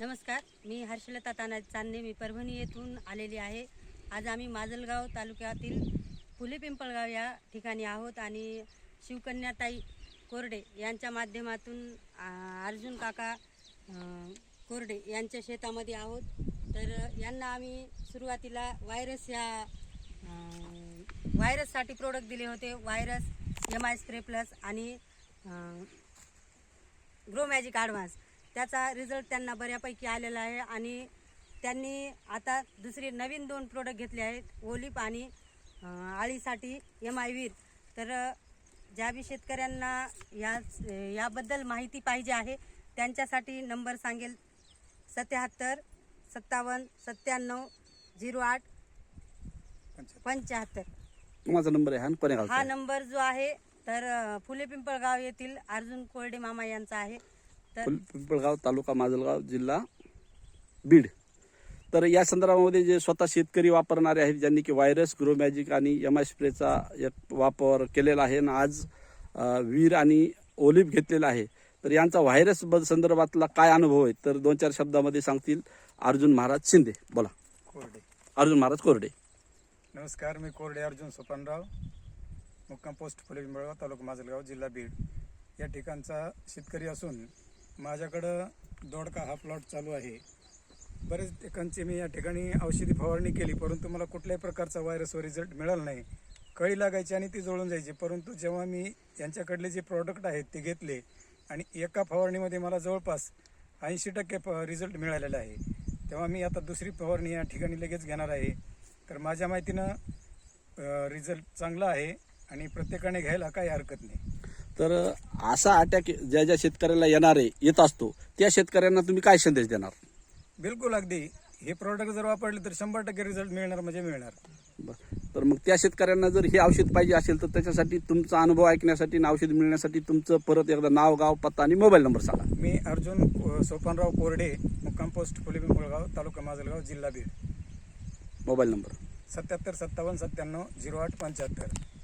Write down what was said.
नमस्कार मी हर्षलता ताना चांदणे मी परभणी येथून आलेली आहे. आज आम्ही माजलगाव तालुक्यातील फुले पिंपळगाव या ठिकाणी आहोत आणि शिवकन्याताई कोरडे यांच्या माध्यमातून अर्जुन काका कोरडे यांच्या शेतामध्ये आहोत. तर यांना आम्ही सुरुवातीला व्हायरस या व्हायरससाठी प्रोडक्ट दिले होते. Virus M I spray plus आणि ग्रो मॅजिक ॲडव्हान्स त्याचा रिझल्ट त्यांना बऱ्यापैकी आलेला आहे आणि त्यांनी आता दुसरे नवीन दोन प्रोडक्ट घेतले आहेत ओलिप आणि आळीसाठी एम आय वीर तर ज्या बी शेतकऱ्यांना या याबद्दल माहिती पाहिजे आहे त्यांच्यासाठी नंबर सांगेल. सत्याहत्तर सत्तावन्न सत्त्याण्णव झिरो आठ पंच्याहत्तर. माझा नंबर आहे हा नंबर जो आहे तर फुले पिंपळगाव येथील अर्जुन कोरडे मामा यांचा आहे. तर पिंपळगाव तालुका माजलगाव जिल्हा बीड. तर या संदर्भामध्ये जे स्वतः शेतकरी वापरणारे आहेत ज्यांनी की व्हायरस ग्रो मॅजिक आणि एम आय स्प्रेचा एक वापर केलेला आहे आणि आज वीर आणि ओलिव्ह घेतलेला आहे. तर यांचा व्हायरस बद संदर्भातला काय अनुभव आहे? तर दोन चार शब्दामध्ये सांगतील अर्जुन महाराज शिंदे. बोला. कोरडे. अर्जुन महाराज कोरडे. नमस्कार मी कोरडे अर्जुन सोपानराव मुक्काम पोस्ट फुले पिंपळगाव तालुका माजलगाव जिल्हा बीड. या ठिकाणचा शेतकरी असून माझ्याकडं दोडका हा प्लॉट चालू आहे. बरेच ठिकाणची मी या ठिकाणी औषधी फवारणी केली परंतु मला कुठल्याही प्रकारचा व्हायरसवर रिझल्ट मिळाला नाही. कळी लागायची आणि ती जळून जायची परंतु जेव्हा मी यांच्याकडले जे प्रॉडक्ट आहेत ते घेतले आणि एका फवारणीमध्ये मला जवळपास ऐंशी टक्के प रिझल्ट मिळालेला आहे तेव्हा मी आता दुसरी फवारणी या ठिकाणी लगेच घेणार आहे. तर माझ्या माहितीनं रिझल्ट चांगला आहे आणि प्रत्येकाने घ्यायला काही हरकत नाही. तर असा अटॅक ज्या ज्या शेतकऱ्याला येणार आहे येत असतो त्या शेतकऱ्यांना तुम्ही काय संदेश देणार? बिलकुल अगदी. हे प्रॉडक्ट जर वापरले तर शंभर टक्के रिझल्ट मिळणार म्हणजे मिळणार. बरं. तर मग त्या शेतकऱ्यांना जर हे औषध पाहिजे असेल तर त्याच्यासाठी तुमचा अनुभव ऐकण्यासाठी आणि औषध मिळण्यासाठी तुमचं परत एकदा नाव गाव पत्ता आणि मोबाईल नंबर सांगा. मी अर्जुन सोपानराव कोरडे मुक्काम पोस्ट फुले पिंपळगाव तालुका माजलगाव जिल्हा बीड. मोबाईल नंबर सत्याहत्तर सत्तावन्न सत्त्याण्णव झिरो आठ पंच्याहत्तर.